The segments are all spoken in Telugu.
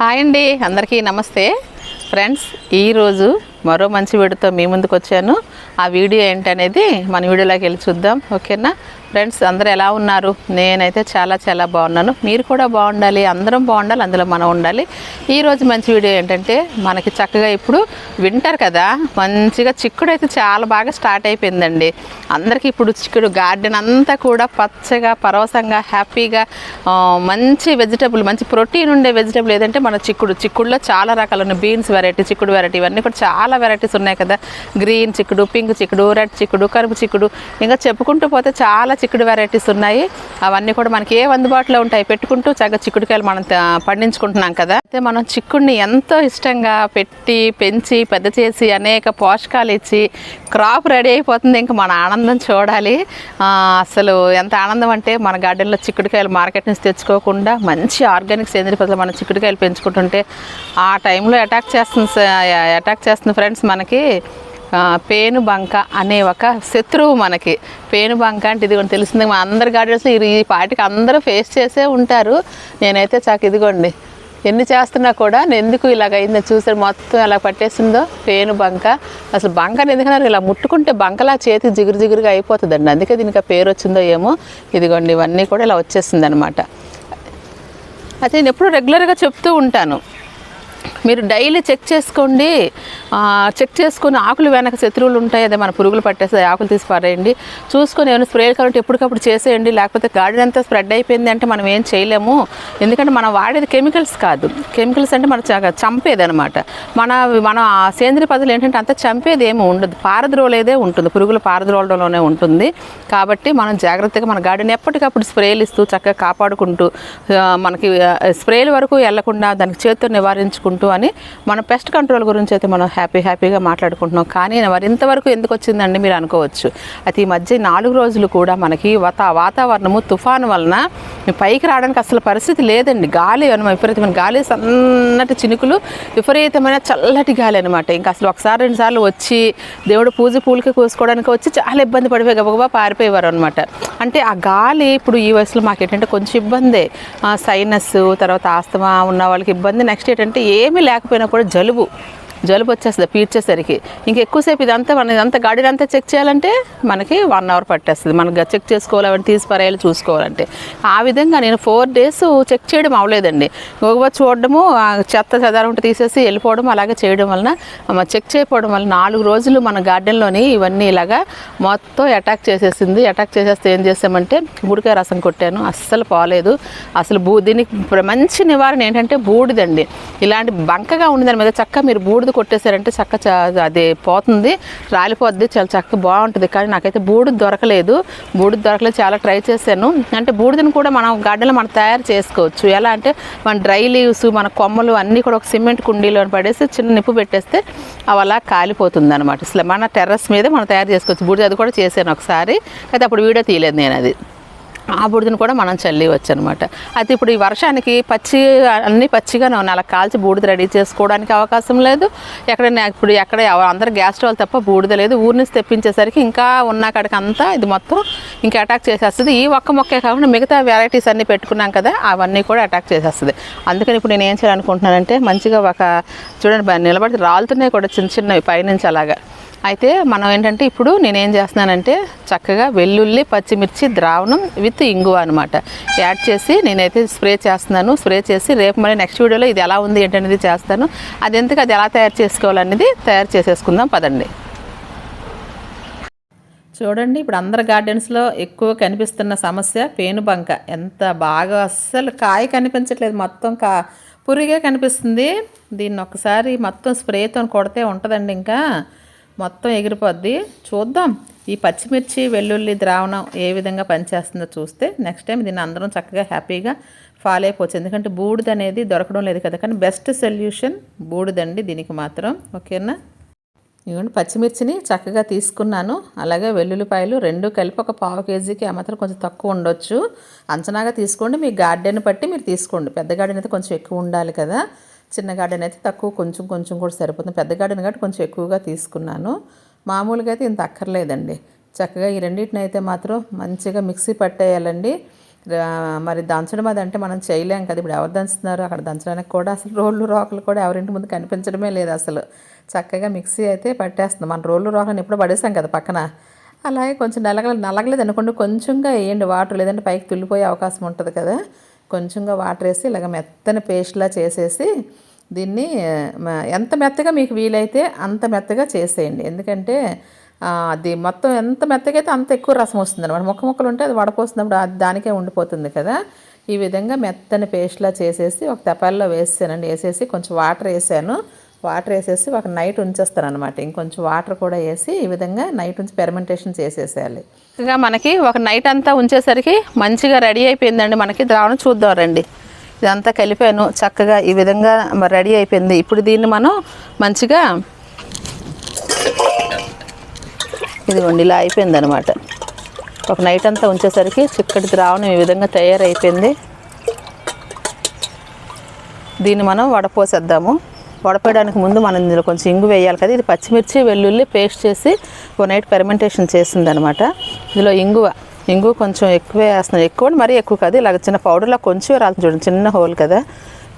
హాయ్ అండి అందరికీ నమస్తే. ఫ్రెండ్స్ ఈరోజు మరో మంచి వీడియోతో మీ ముందుకు వచ్చాను ఆ వీడియో ఏంటనేది మన వీడియోలోకి వెళ్ళి చూద్దాం. ఓకేనా? ఫ్రెండ్స్ అందరూ ఎలా ఉన్నారు? నేనైతే చాలా చాలా బాగున్నాను. మీరు కూడా బాగుండాలి అందరం బాగుండాలి అందులో మనం ఉండాలి. ఈరోజు మంచి వీడియో ఏంటంటే మనకి చక్కగా ఇప్పుడు వింటర్ కదా. మంచిగా చిక్కుడు అయితే చాలా బాగా స్టార్ట్ అయిపోయిందండి. అందరికీ ఇప్పుడు చిక్కుడు గార్డెన్ అంతా కూడా పచ్చగా పరవశంగా హ్యాపీగా మంచి వెజిటబుల్ మంచి ప్రోటీన్ ఉండే వెజిటబుల్ ఏదంటే మన చిక్కుడు. చిక్కుడులో చాలా రకాలు ఉన్నాయి బీన్స్ వెరైటీ చిక్కుడు వెరైటీ ఇవన్నీ కూడా చాలా వెరైటీస్ ఉన్నాయి కదా. గ్రీన్ చిక్కుడు పింక్ చిక్కుడు రెడ్ చిక్కుడు కరుపు చిక్కుడు. ఇంకా చెప్పుకుంటూ పోతే చాలా చిక్కుడు వెరైటీస్ ఉన్నాయి. అవన్నీ కూడా మనకి ఏ అందుబాటులో ఉంటాయి పెట్టుకుంటూ చక్కగా చిక్కుడుకాయలు మనం పండించుకుంటున్నాం కదా. అయితే మనం చిక్కుడిని ఎంతో ఇష్టంగా పెట్టి పెంచి పెద్ద చేసి అనేక పోషకాలు ఇచ్చి క్రాప్ రెడీ అయిపోతుంది. ఇంకా మన ఆనందం చూడాలి. అసలు ఎంత ఆనందం అంటే మన గార్డెన్లో చిక్కుడుకాయలు మార్కెట్ నుంచి తెచ్చుకోకుండా మంచి ఆర్గానిక్ సేంద్రియ పద్ధతిలో మనం చిక్కుడుకాయలు పెంచుకుంటుంటే ఆ టైంలో అటాక్ చేస్తుంది స- అటాక్ చేస్తుంది ఫ్రెండ్స్ మనకి. పేను బంక అనే ఒక శత్రువు మనకి. పేను బంక అంటే ఇదిగోండి తెలిసింది మా అందరి గార్డెన్స్లో ఈ ఈ పాటికి అందరూ ఫేస్ చేసే ఉంటారు. నేనైతే చాకు ఇదిగోండి ఎన్ని చేస్తున్నా కూడా నేను ఎందుకు ఇలాగ అయిందో చూసారు మొత్తం ఎలా పట్టేసిందో పేను బంక అసలు బంకని ఎందుకన్నారు ఇలా ముట్టుకుంటే బంకలా చేతి జిగురు జిగురుగా అయిపోతుందండి. అందుకే దీనికి పేరు వచ్చిందో ఏమో ఇదిగోండి ఇవన్నీ కూడా ఇలా వచ్చేసింది అనమాట అయితే నేను ఎప్పుడు రెగ్యులర్గా చెప్తూ ఉంటాను. మీరు డైలీ చెక్ చేసుకోండి. చెక్ చేసుకుని ఆకులు వెనక శత్రువులు ఉంటాయి అదే మన పురుగులు పట్టేస్తే ఆకులు తీసి పారేయండి. చూసుకొని ఏమైనా స్ప్రేలు కావాలంటే ఎప్పటికప్పుడు చేసేయండి లేకపోతే గార్డెన్ అంతా స్ప్రెడ్ అయిపోయింది అంటే మనం ఏం చేయలేము. ఎందుకంటే మనం వాడేది కెమికల్స్ కాదు. కెమికల్స్ అంటే మన చంపేది అనమాట మన మన సేంద్రియ పద్ధతులు ఏంటంటే అంత చంపేది ఏమి ఉండదు. పారద్రోలేదే ఉంటుంది. పురుగులు పారద్రోలడంలోనే ఉంటుంది. కాబట్టి మనం జాగ్రత్తగా మన గార్డెన్ ఎప్పటికప్పుడు స్ప్రేలు ఇస్తూ చక్కగా కాపాడుకుంటూ మనకి స్ప్రేల వరకు వెళ్ళకుండా దానికి చేతితో నివారించుకుంటూ అని మన పెస్ట్ కంట్రోల్ గురించి అయితే మనం హ్యాపీ హ్యాపీగా మాట్లాడుకుంటున్నాం. కానీ మరి ఇంతవరకు ఎందుకు వచ్చిందండి మీరు అనుకోవచ్చు. అయితే ఈ మధ్య నాలుగు రోజులు కూడా మనకి వాత వాతావరణము తుఫాను వలన పైకి రావడానికి అసలు పరిస్థితి లేదండి. గాలి అనమాట విపరీతమైన గాలి సన్నటి చినుకులు విపరీతమైన చల్లటి గాలి అనమాట. ఇంకా అసలు ఒకసారి రెండుసార్లు వచ్చి దేవుడు పూజ పూలకి కోసుకోవడానికి వచ్చి చాలా ఇబ్బంది పడిపోయి గబగబా పారిపోయేవారు అనమాట. అంటే ఆ గాలి ఇప్పుడు ఈ వయసులో మాకు ఏంటంటే కొంచెం ఇబ్బందే. సైనస్ తర్వాత ఆస్తమా ఉన్న వాళ్ళకి ఇబ్బంది. నెక్స్ట్ ఏంటంటే ఏమీ లేకపోయినా కూడా జలుబు. జలుబు వచ్చేస్తుంది పీడ్చేసరికి. ఇంక ఎక్కువసేపు ఇదంతా మన ఇదంతా గాడిని అంతా చెక్ చేయాలంటే మనకి వన్ అవర్ పట్టేస్తుంది. మనకి చెక్ చేసుకోవాలి అవన్నీ తీసి పరేయాలి చూసుకోవాలంటే. ఆ విధంగా నేను ఫోర్ డేస్ చెక్ చేయడం అవ్వలేదండి గోగబా చూడడము చెత్త చెదారం ఉంటే తీసేసి వెళ్ళిపోవడం అలాగే చేయడం వలన చెక్ చేయకపోవడం వల్ల నాలుగు రోజులు మన గార్డెన్లోని ఇవన్నీ ఇలాగా మొత్తం అటాక్ చేసేసింది. అటాక్ చేసేస్తే ఏం చేసామంటే బూడికాయ రసం కొట్టాను. అస్సలు పోలేదు. అసలు బూ దీనికి మంచి నివారణ ఏంటంటే బూడిదండి. ఇలాంటి బంకగా ఉంది దాని మీద చక్క మీరు బూడిద కొట్టేశారంటే చక్క అది పోతుంది రాలిపోద్ది చాలా చక్క బాగుంటుంది. కానీ నాకైతే బూడిద దొరకలేదు. బూడిద దొరకలేదు చాలా ట్రై చేశాను. అంటే బూడిదని కూడా మనం గార్డెన్లో మనం తయారు చేసుకోవచ్చు. ఎలా అంటే మన డ్రై లీవ్స్ మన కొమ్మలు అన్నీ కూడా ఒక సిమెంట్ కుండీలో పడేసి చిన్న నిప్పు పెట్టేస్తే అవి అలా కాలిపోతుంది అనమాట అసలు మన టెర్రస్ మీద మనం తయారు చేసుకోవచ్చు. బూడిద అది కూడా చేశాను ఒకసారి. అయితే అప్పుడు వీడియో తీయలేదు నేను అది ఆ బూడిదని కూడా మనం చల్లివచ్చు అనమాట అయితే ఇప్పుడు ఈ వర్షానికి పచ్చి అన్నీ పచ్చిగా ఉన్నాయి. అలా కాల్చి బూడిద రెడీ చేసుకోవడానికి అవకాశం లేదు. ఎక్కడైనా ఇప్పుడు ఎక్కడ అందరూ అందరు గ్యాస్ స్టవ్ తప్ప బూడిద లేదు. ఊరి నుంచి తెప్పించేసరికి ఇంకా ఉన్న కాడికి అంతా ఇది మొత్తం ఇంకా అటాక్ చేసేస్తుంది. ఈ ఒక్క మొక్కే కాకుండా మిగతా వెరైటీస్ అన్నీ పెట్టుకున్నాం కదా అవన్నీ కూడా అటాక్ చేసేస్తుంది. అందుకని ఇప్పుడు నేను ఏం చేయాలనుకుంటున్నానంటే మంచిగా ఒక చూడండి నిలబడి రాలుతున్నాయి కూడా చిన్న చిన్నవి పైనుంచి అలాగా. అయితే మనం ఏంటంటే ఇప్పుడు నేనేం చేస్తున్నానంటే చక్కగా వెల్లుల్లి పచ్చిమిర్చి ద్రావణం విత్ ఇంగువ అనమాట యాడ్ చేసి నేనైతే స్ప్రే చేస్తున్నాను. స్ప్రే చేసి రేపు మళ్ళీ నెక్స్ట్ వీడియోలో ఇది ఎలా ఉంది ఏంటనేది చేస్తాను. అది ఎందుకు అది ఎలా తయారు చేసుకోవాలనేది తయారు చేసేసుకుందాం. పదండి. చూడండి ఇప్పుడు అందరి గార్డెన్స్లో ఎక్కువ కనిపిస్తున్న సమస్య పేనుబంక. ఎంత బాగా అస్సలు కాయ కనిపించట్లేదు. మొత్తం కా పురిగే కనిపిస్తుంది. దీన్ని ఒకసారి మొత్తం స్ప్రేతో కొడితే ఉంటుందండి ఇంకా. మొత్తం ఎగిరిపోద్ది. చూద్దాం. ఈ పచ్చిమిర్చి వెల్లుల్లి ద్రావణం ఏ విధంగా పనిచేస్తుందో చూస్తే నెక్స్ట్ టైం దీన్ని అందరం చక్కగా హ్యాపీగా ఫాలో అయిపోవచ్చు ఎందుకంటే బూడిద అనేది దొరకడం లేదు కదా. కానీ బెస్ట్ సొల్యూషన్ బూడిదండి దీనికి మాత్రం. ఓకేనా? ఇవ్వండి పచ్చిమిర్చిని చక్కగా తీసుకున్నాను. అలాగే వెల్లుల్లిపాయలు రెండు కలిపి ఒక పావు కేజీకి ఏమాత్రం మాత్రం కొంచెం తక్కువ ఉండొచ్చు. అంచనాగా తీసుకోండి. మీ గార్డెన్ బట్టి మీరు తీసుకోండి. పెద్ద గార్డెన్ అయితే కొంచెం ఎక్కువ ఉండాలి కదా. చిన్న గార్డెన్ అయితే తక్కువ కొంచెం కొంచెం కూడా సరిపోతుంది. పెద్ద గార్డెన్ కాబట్టి కొంచెం ఎక్కువగా తీసుకున్నాను. మామూలుగా అయితే ఇంత అక్కర్లేదండి. చక్కగా ఈ రెండింటిని అయితే మాత్రం మంచిగా మిక్సీ పట్టేయాలండి. మరి దంచడం అది అంటే మనం చేయలేం కదా. ఇప్పుడు ఎవరు దంచుతున్నారు? అక్కడ దంచడానికి కూడా అసలు రోళ్ళు రోకలు కూడా ఎవరింటి ముందు కనిపించడమే లేదు అసలు. చక్కగా మిక్సీ అయితే పట్టేస్తుంది. మన రోళ్ళు రోకలను ఎప్పుడు పడేసాం కదా పక్కన. అలాగే కొంచెం నలగలేదు నలగలేదు అనుకోండి కొంచెంగా వేయండి. వాటర్ లేదంటే పైకి తుల్లిపోయే అవకాశం ఉంటుంది కదా. కొంచెంగా వాటర్ వేసి ఇలాగ మెత్తని పేస్ట్లా చేసేసి దీన్ని ఎంత మెత్తగా మీకు వీలైతే అంత మెత్తగా చేసేయండి. ఎందుకంటే అది మొత్తం ఎంత మెత్తగా అయితే అంత ఎక్కువ రసం వస్తుంది అనమాట మొక్క మొక్కలు ఉంటే అది వడపోస్తున్నప్పుడు అది దానికే ఉండిపోతుంది కదా. ఈ విధంగా మెత్తని పేస్ట్లా చేసేసి ఒక తెపాల్లో వేసానండి వేసేసి కొంచెం వాటర్ వేసాను. వాటర్ వేసేసి ఒక నైట్ ఉంచేస్తాను అనమాట ఇంకొంచెం వాటర్ కూడా వేసి ఈ విధంగా నైట్ ఉంచి పెర్మెంటేషన్ చేసేసేయాలి. ఇంకా మనకి ఒక నైట్ అంతా ఉంచేసరికి మంచిగా రెడీ అయిపోయిందండి మనకి. ద్రావణం చూద్దాం రండి. ఇదంతా కలిపాను. చక్కగా ఈ విధంగా రెడీ అయిపోయింది. ఇప్పుడు దీన్ని మనం మంచిగా ఇదిగోండి ఇలా అయిపోయింది అనమాట ఒక నైట్ అంతా ఉంచేసరికి చిక్కటి ద్రావణం ఈ విధంగా తయారైపోయింది. దీన్ని మనం వడపోసేద్దాము. వడపోయడానికి ముందు మనం ఇందులో కొంచెం ఇంగు వేయాలి కదా. ఇది పచ్చిమిర్చి వెల్లుల్లి పేస్ట్ చేసి ఒక నైట్ పెర్మెంటేషన్ చేసింది అనమాట ఇందులో ఇంగువ ఇంగు కొంచెం ఎక్కువే వేస్తున్నాం ఎక్కువ మరీ ఎక్కువ కాదు. ఇలాగ చిన్న పౌడర్లో కొంచెం రాలుతుంది చూడండి. చిన్న హోల్ కదా.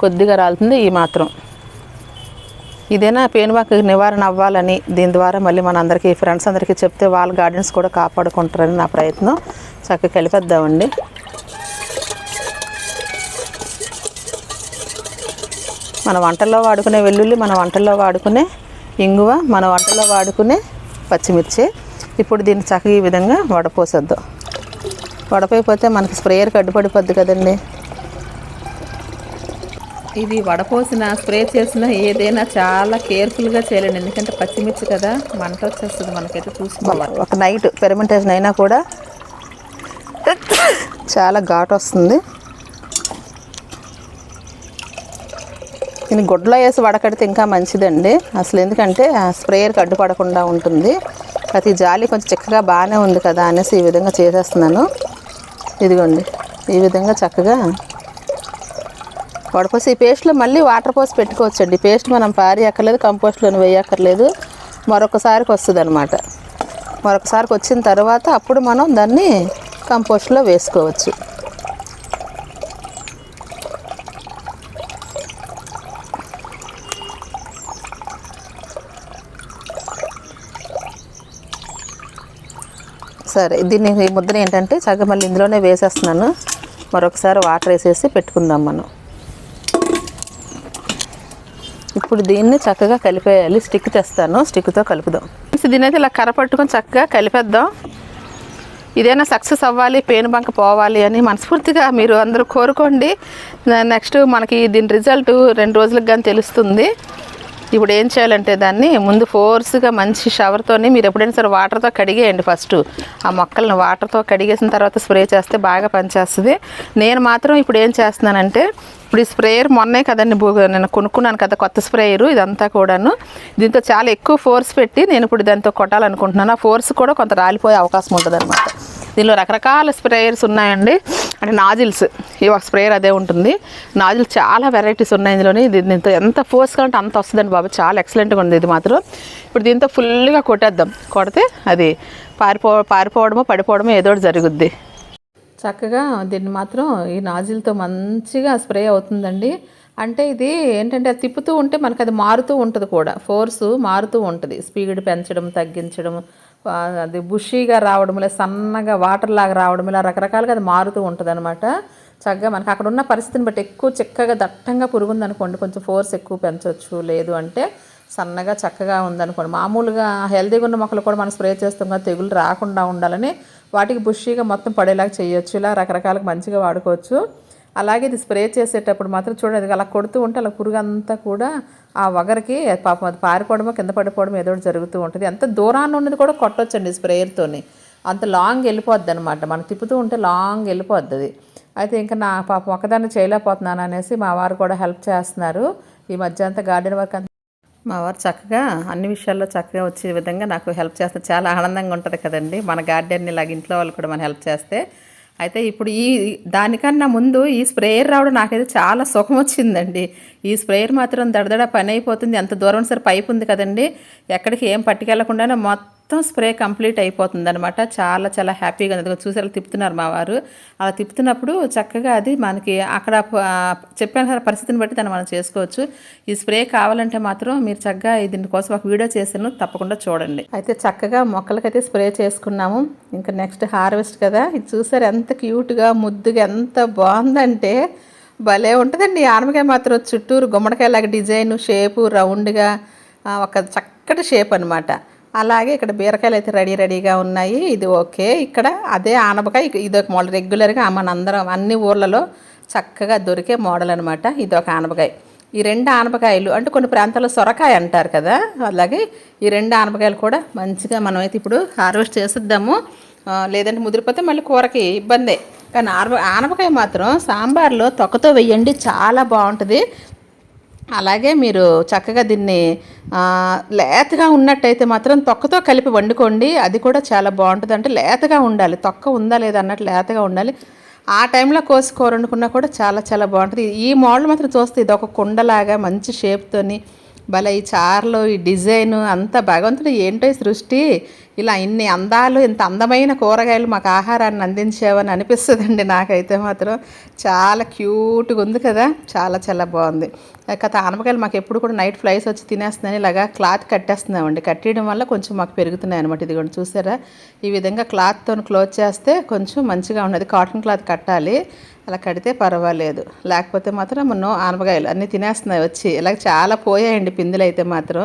కొద్దిగా రాలుతుంది ఈ మాత్రం. ఇదేనా పేనువాకు నివారణ అవ్వాలని దీని ద్వారా మళ్ళీ మన అందరికీ ఫ్రెండ్స్ అందరికీ చెప్తే వాళ్ళ గార్డెన్స్ కూడా కాపాడుకుంటారని నా ప్రయత్నం. చక్కగా కలిపేద్దామండి. మన వంటల్లో వాడుకునే వెల్లుల్లి మన వంటల్లో వాడుకునే ఇంగువ మన వంటల్లో వాడుకునే పచ్చిమిర్చి. ఇప్పుడు దీన్ని చక్కగా ఈ విధంగా వడపోసేద్దాం. వడపోయిపోతే మనకి స్ప్రేయర్కి అడ్డుపడిపోద్ది కదండి. ఇది వడపోసిన స్ప్రే చేసిన ఏదైనా చాలా కేర్ఫుల్గా చేయాలండి. ఎందుకంటే పచ్చిమిర్చి కదా మంట వచ్చేస్తుంది మనకైతే చూసుకోవాలి. ఒక నైట్ పెరిమెంటేషన్ అయినా కూడా చాలా ఘాటు వస్తుంది. దీన్ని గుడ్లో వేసి వడకడితే ఇంకా మంచిదండి. అసలు ఎందుకంటే ఆ స్ప్రేయర్కి అడ్డుపడకుండా ఉంటుంది. ప్రతి జాలి కొంచెం చిక్కగా బాగానే ఉంది కదా అనేసి ఈ విధంగా చేసేస్తున్నాను. ఇదిగోండి ఈ విధంగా చక్కగా వడపోసి ఈ పేస్ట్లో మళ్ళీ వాటర్ పోసి పెట్టుకోవచ్చండి. పేస్ట్ మనం పారి అక్కర్లేదు కంపోస్ట్లో వేయక్కర్లేదు. మరొకసారికి వస్తుంది అనమాట మరొకసారికి వచ్చిన తర్వాత అప్పుడు మనం దాన్ని కంపోస్ట్లో వేసుకోవచ్చు. సరే దీన్ని ఈ ముద్ర ఏంటంటే చక్కగా మళ్ళీ ఇందులోనే వేసేస్తున్నాను. మరొకసారి వాటర్ వేసేసి పెట్టుకుందాం మనం. ఇప్పుడు దీన్ని చక్కగా కలిపేయాలి. స్టిక్ తెస్తాను. స్టిక్తో కలుపుదాం. దీని అయితే ఇలా కర్ర పట్టుకొని చక్కగా కలిపేద్దాం. ఇదైనా సక్సెస్ అవ్వాలి పేను బంక పోవాలి అని మనస్ఫూర్తిగా మీరు అందరూ కోరుకోండి. నెక్స్ట్ మనకి దీని రిజల్ట్ రెండు రోజులకు కానీ తెలుస్తుంది. ఇప్పుడు ఏం చేయాలంటే దాన్ని ముందు ఫోర్స్గా మంచి షవర్తోని మీరు ఎప్పుడైనా సరే వాటర్తో కడిగేయండి ఫస్ట్ ఆ మొక్కలను వాటర్తో కడిగేసిన తర్వాత స్ప్రే చేస్తే బాగా పనిచేస్తుంది. నేను మాత్రం ఇప్పుడు ఏం చేస్తున్నానంటే ఇప్పుడు ఈ స్ప్రేయర్ మొన్నే కదండి నేను కొనుక్కున్నాను కదా కొత్త స్ప్రేయరు ఇదంతా కూడాను. దీంతో చాలా ఎక్కువ ఫోర్స్ పెట్టి నేను ఇప్పుడు దాంతో కొట్టాలనుకుంటున్నాను. ఆ ఫోర్స్ కూడా కొంత రాలిపోయే అవకాశం ఉంటుంది అనమాట దీనిలో రకరకాల స్ప్రేయర్స్ ఉన్నాయండి. అంటే నాజిల్స్ ఈ ఒక స్ప్రేయర్ అదే ఉంటుంది. నాజిల్స్ చాలా వెరైటీస్ ఉన్నాయి ఇందులోని. ఇది ఎంత ఫోర్స్గా ఉంటే అంత వస్తుందండి బాబు. చాలా ఎక్సలెంట్గా ఉంది ఇది మాత్రం. ఇప్పుడు దీంతో ఫుల్గా కొట్టేద్దాం. కొడితే అది పారిపో పారిపోవడమో పడిపోవడమో ఏదో జరుగుద్ది. చక్కగా దీన్ని మాత్రం ఈ నాజిల్తో మంచిగా స్ప్రే అవుతుందండి. అంటే ఇది ఏంటంటే అది తిప్పుతూ ఉంటే మనకు అది మారుతూ ఉంటుంది కూడా. ఫోర్సు మారుతూ ఉంటుంది. స్పీడ్ పెంచడం తగ్గించడం అది బుషీగా రావడం ఇలా సన్నగా వాటర్ లాగా రావడం ఇలా రకరకాలుగా అది మారుతూ ఉంటుంది అనమాట చక్కగా మనకి అక్కడ ఉన్న పరిస్థితిని బట్టి ఎక్కువ చిక్కగా దట్టంగా పురుగుంది అనుకోండి కొంచెం ఫోర్స్ ఎక్కువ పెంచవచ్చు లేదు అంటే సన్నగా చక్కగా ఉందనుకోండి మామూలుగా హెల్తీగా ఉన్న మొక్కలు కూడా మనం స్ప్రే చేస్తాం కదా తెగులు రాకుండా ఉండాలని వాటికి బుషీగా మొత్తం పడేలాగా చేయొచ్చు. ఇలా రకరకాలుగా మంచిగా వాడుకోవచ్చు. అలాగే ఇది స్ప్రే చేసేటప్పుడు మాత్రం చూడండి అలా కొడుతూ ఉంటే అలా పురుగు అంతా కూడా ఆ వగరికి పాపం అది పారిపోవడమో కింద పడిపోవడం ఏదో జరుగుతూ ఉంటుంది. ఎంత దూరాన్ని ఉన్నది కూడా కొట్టొచ్చండి స్ప్రేయర్తోని. అంత లాంగ్ వెళ్ళిపోద్ది అనమాట మనం తిప్పుతూ ఉంటే లాంగ్ వెళ్ళిపోద్ది అది అయితే ఇంకా నా పాపం ఒకదాన్ని చేయలేకపోతున్నాను అనేసి మా వారు కూడా హెల్ప్ చేస్తున్నారు. ఈ మధ్య అంతా గార్డెన్ వర్క్ అంతా మా వారు చక్కగా అన్ని విషయాల్లో చక్కగా వచ్చే విధంగా నాకు హెల్ప్ చేస్తే చాలా ఆనందంగా ఉంటుంది కదండి. మన గార్డెన్ని ఇలాగ ఇంట్లో వాళ్ళు కూడా మన హెల్ప్ చేస్తే అయితే ఇప్పుడు ఈ దానికన్నా ముందు ఈ స్ప్రేయర్ రావడం నాకైతే చాలా సుఖం వచ్చిందండి. ఈ స్ప్రేయర్ మాత్రం దడదడ పని అయిపోతుంది. ఎంత దూరం సరే పైప్ ఉంది కదండి. ఎక్కడికి ఏం పట్టుకెళ్ళకుండానే మొత్తం మొత్తం స్ప్రే కంప్లీట్ అయిపోతుంది అనమాట చాలా చాలా హ్యాపీగా ఉంది. ఇదిగో చూసారు తిప్పుతున్నారు మా వారు. అలా తిప్పుతున్నప్పుడు చక్కగా అది మనకి అక్కడ చెప్పాను కదా పరిస్థితిని బట్టి దాన్ని మనం చేసుకోవచ్చు. ఈ స్ప్రే కావాలంటే మాత్రం మీరు చక్కగా దీనికోసం ఒక వీడియో చేశాను తప్పకుండా చూడండి. అయితే చక్కగా మొక్కలకైతే స్ప్రే చేసుకున్నాము. ఇంకా నెక్స్ట్ హార్వెస్ట్ కదా. ఇది చూసారు ఎంత క్యూట్గా ముద్దుగా ఎంత బాగుందంటే భలే ఉంటుందండి. ఈ మాత్రం చుట్టూరు గుమ్మడికాయలాగా డిజైన్ షేపు రౌండ్గా ఒక చక్కటి షేప్ అనమాట అలాగే ఇక్కడ బీరకాయలు అయితే రెడీ రెడీగా ఉన్నాయి. ఇది ఓకే. ఇక్కడ అదే ఆనపకాయ ఇది ఒక మోడల్. రెగ్యులర్గా మనందరం అన్ని ఊర్లలో చక్కగా దొరికే మోడల్ అనమాట ఇది ఒక ఆనపకాయ. ఈ రెండు ఆనపకాయలు అంటే కొన్ని ప్రాంతాల్లో సొరకాయ అంటారు కదా అలాగే ఈ రెండు ఆనపకాయలు కూడా మంచిగా మనమైతే ఇప్పుడు హార్వెస్ట్ చేసిద్దాము. లేదంటే ముదిరిపోతే మళ్ళీ కూరకి ఇబ్బందే. కానీ ఆనపకాయ మాత్రం సాంబార్లో తొక్కతో వేయండి చాలా బాగుంటుంది. అలాగే మీరు చక్కగా దీన్ని లేతగా ఉన్నట్టయితే మాత్రం తొక్కతో కలిపి వండుకోండి. అది కూడా చాలా బాగుంటుంది. అంటే లేతగా ఉండాలి. తొక్క ఉందా లేదా అన్నట్టు లేతగా ఉండాలి. ఆ టైంలో కోసి కూర వండుకున్నా కూడా చాలా చాలా బాగుంటుంది. ఈ మోడల్ మాత్రం చూస్తే ఇది ఒక కుండలాగా మంచి షేప్తోని భలే ఈ చార్లు ఈ డిజైన్ అంతా భగవంతుడు ఏంటో ఈ సృష్టి. ఇలా ఇన్ని అందాలు ఇంత అందమైన కూరగాయలు మాకు ఆహారాన్ని అందించావని అనిపిస్తుందండి నాకైతే మాత్రం. చాలా క్యూట్గా ఉంది కదా చాలా చాలా బాగుంది. కథ ఆనపకాయలు మాకు ఎప్పుడు కూడా నైట్ ఫ్లైస్ వచ్చి తినేస్తున్నాయి ఇలాగా క్లాత్ కట్టేస్తున్నామండి. కట్టేయడం వల్ల కొంచెం మాకు పెరుగుతున్నాయి అనమాట ఇది కూడా చూసారా? ఈ విధంగా క్లాత్తో క్లోజ్ చేస్తే కొంచెం మంచిగా ఉన్నది. కాటన్ క్లాత్ కట్టాలి అలా కడితే పర్వాలేదు. లేకపోతే మాత్రం నో ఆనపకాయలు అన్నీ తినేస్తున్నాయి వచ్చి. ఇలా చాలా పోయాయండి పిందులు అయితే మాత్రం.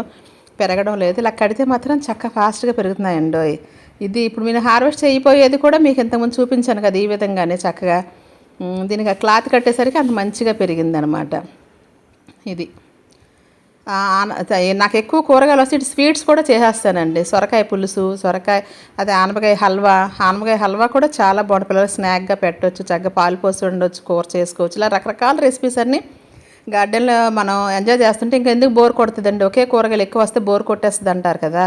పెరగడం లేదు. ఇలా కడితే మాత్రం చక్క ఫాస్ట్గా పెరుగుతున్నాయండి ఇది ఇప్పుడు నేను హార్వెస్ట్ అయిపోయేది కూడా మీకు ఇంతకుముందు చూపించాను కదా ఈ విధంగానే చక్కగా. దీనికి ఆ క్లాత్ కట్టేసరికి అంత మంచిగా పెరిగిందనమాట. ఇది. ఆన- నాకు ఎక్కువ కూరగాయలు వస్తే ఇటు స్వీట్స్ కూడా చేసేస్తానండి. సొరకాయ పులుసు సొరకాయ అదే ఆనపకాయ హల్వా. ఆనపకాయ హల్వా కూడా చాలా బాగుంటుంది. పిల్లలు స్నాక్గా పెట్టవచ్చు చక్కగా పాలు పోసి ఉండొచ్చు కూర చేసుకోవచ్చు. ఇలా రకరకాల రెసిపీస్ అన్నీ గార్డెన్లో మనం ఎంజాయ్ చేస్తుంటే ఇంకెందుకు బోర్ కొడుతుందండి? ఒకే కూరగాయలు ఎక్కువ వస్తే బోర్ కొట్టేస్తుంది అంటారు కదా.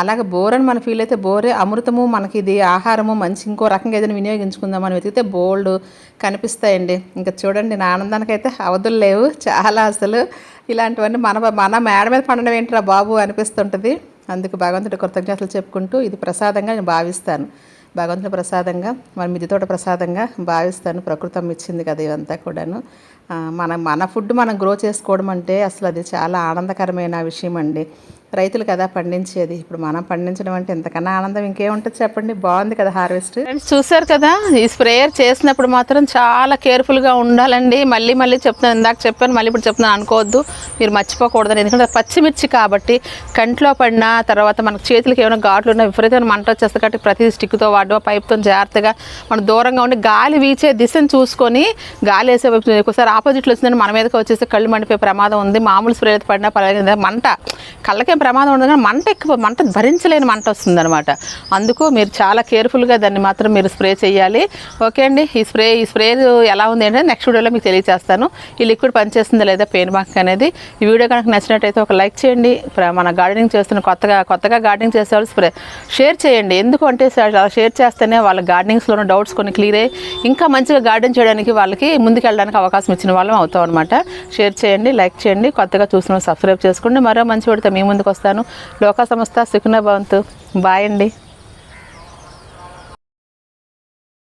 అలాగే బోర్ అని మన ఫీల్ అయితే బోరే అమృతము మనకి ఇది ఆహారము మంచి ఇంకో రకంగా ఏదైనా వినియోగించుకుందామని వెతికితే బోల్డ్ కనిపిస్తాయండి. ఇంకా చూడండి నా ఆనందానికి అయితే అవధులు లేవు చాలా అసలు. ఇలాంటివన్నీ మన మన మేడ మీద పండడం ఏంటిరా బాబు అనిపిస్తుంటుంది. అందుకు భగవంతుడి కృతజ్ఞతలు చెప్పుకుంటూ ఇది ప్రసాదంగా నేను భావిస్తాను. భగవంతుని ప్రసాదంగా మరి మిది తోట ప్రసాదంగా భావిస్తాను. ప్రకృతం ఇచ్చింది కదా ఇవంతా కూడాను. మన మన ఫుడ్ మనం గ్రో చేసుకోవడం అంటే అసలు అది చాలా ఆనందకరమైన విషయం అండి రైతులు కదా పండించేది. ఇప్పుడు మనం పండించడం అంటే ఇంతకన్నా ఆనందం. ఇంకేముంటుంది చెప్పండి? బాగుంది కదా హార్వెస్ట్? ఫ్రెండ్స్ చూసారు కదా? ఈ స్ప్రేయర్ చేసినప్పుడు మాత్రం చాలా కేర్ఫుల్గా ఉండాలండి. మళ్ళీ మళ్ళీ చెప్తాను ఇందాక చెప్పాను మళ్ళీ ఇప్పుడు చెప్తున్నాను. అనుకోవద్దు. మీరు మర్చిపోకూడదని. ఎందుకంటే అది పచ్చిమిర్చి కాబట్టి కంట్లో పడినా తర్వాత మనకు చేతులకి ఏమైనా ఘాట్లు ఉన్నా విపరీతమైన మంట వచ్చేస్తుంది కాబట్టి ప్రతి స్టిక్తో వాడడం పైప్తో జాగ్రత్తగా మనం దూరంగా ఉండి గాలి వీచే దిశను చూసుకొని గాలి వేసే వైపు ఒకసారి ఆపోజిట్లో వచ్చిందని మన మీదకి వచ్చేసి కళ్ళు మండిపోయే ప్రమాదం ఉంది. మామూలు స్ప్రే అయితే పడినా పర్వాలేదు. మంట కళ్ళకే ప్రమాదం ఉండదు కానీ మంట ఎక్కువ మంట భరించలేని మంట వస్తుంది అనమాట అందుకు మీరు చాలా కేర్ఫుల్గా దాన్ని మాత్రం మీరు స్ప్రే చేయాలి. ఓకే అండి ఈ స్ప్రే ఈ స్ప్రే ఎలా ఉంది అంటే నెక్స్ట్ వీడియోలో మీకు తెలియజేస్తాను. ఈ లిక్విడ్ పనిచేస్తుందా లేదా పెయిన్ మాక్ అనేది. ఈ వీడియో కనుక నచ్చినట్టయితే ఒక లైక్ చేయండి. ప్ర- మన గార్డెనింగ్ చేస్తున్న కొత్తగా కొత్తగా గార్డెనింగ్ చేసే వాళ్ళు స్ప్రే షేర్ చేయండి. ఎందుకు అంటే అలా షేర్ చేస్తేనే వాళ్ళ గార్డెనింగ్స్లో ఉన్న డౌట్స్ కొన్ని క్లియర్ అయ్యి ఇంకా మంచిగా గార్డెన్ చేయడానికి వాళ్ళకి ముందుకెళ్ళడానికి అవకాశం ఇచ్చిన వాళ్ళం అవుతాం అనమాట షేర్ చేయండి లైక్ చేయండి కొత్తగా చూసిన సబ్స్క్రైబ్ చేసుకోండి. మరో మంచి పెడితే మీ ముందుకు వస్తాను. లోక సంస్థ సుఖిన భవంతు. బాయ్ అండి.